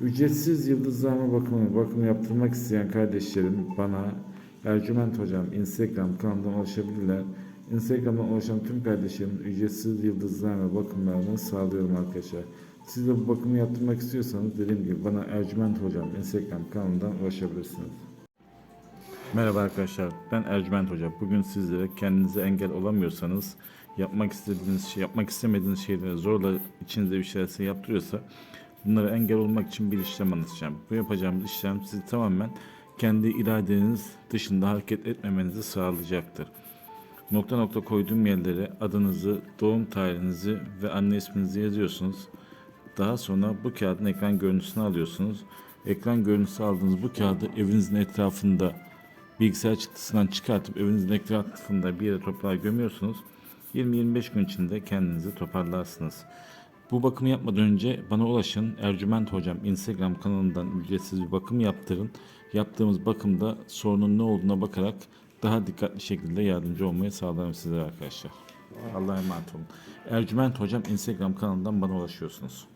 Ücretsiz yıldızlama bakımı, bakım yaptırmak isteyen kardeşlerim bana Ercüment Hocam Instagram kanalından ulaşabilirler. Instagram'dan ulaşan tüm kardeşlerim ücretsiz yıldızlama bakımlarını sağlıyorum arkadaşlar. Siz de bu bakımı yaptırmak istiyorsanız dediğim gibi bana Ercüment Hocam Instagram kanalından ulaşabilirsiniz. Merhaba arkadaşlar, ben Ercüment Hoca. Bugün sizlere kendinize engel olamıyorsanız, yapmak istediğiniz şey, yapmak istemediğiniz şeyleri zorla içinizde bir şeyler yaptırıyorsa, bunlara engel olmak için bir işlem anlatacağım. Bu yapacağımız işlem sizi tamamen kendi iradeniz dışında hareket etmemenizi sağlayacaktır. Nokta nokta koyduğum yerlere adınızı, doğum tarihinizi ve anne isminizi yazıyorsunuz. Daha sonra bu kağıdın ekran görüntüsünü alıyorsunuz. Ekran görüntüsü aldığınız bu kağıdı evinizin etrafında bilgisayar çıktısından çıkartıp evinizin etrafında bir yere toprağa gömüyorsunuz. 20-25 gün içinde kendinizi toparlarsınız. Bu bakımı yapmadan önce bana ulaşın. Ercüment Hocam Instagram kanalından ücretsiz bir bakım yaptırın. Yaptığımız bakımda sorunun ne olduğuna bakarak daha dikkatli şekilde yardımcı olmaya sağlarım sizlere arkadaşlar. Allah'a emanet olun. Ercüment Hocam Instagram kanalından bana ulaşıyorsunuz.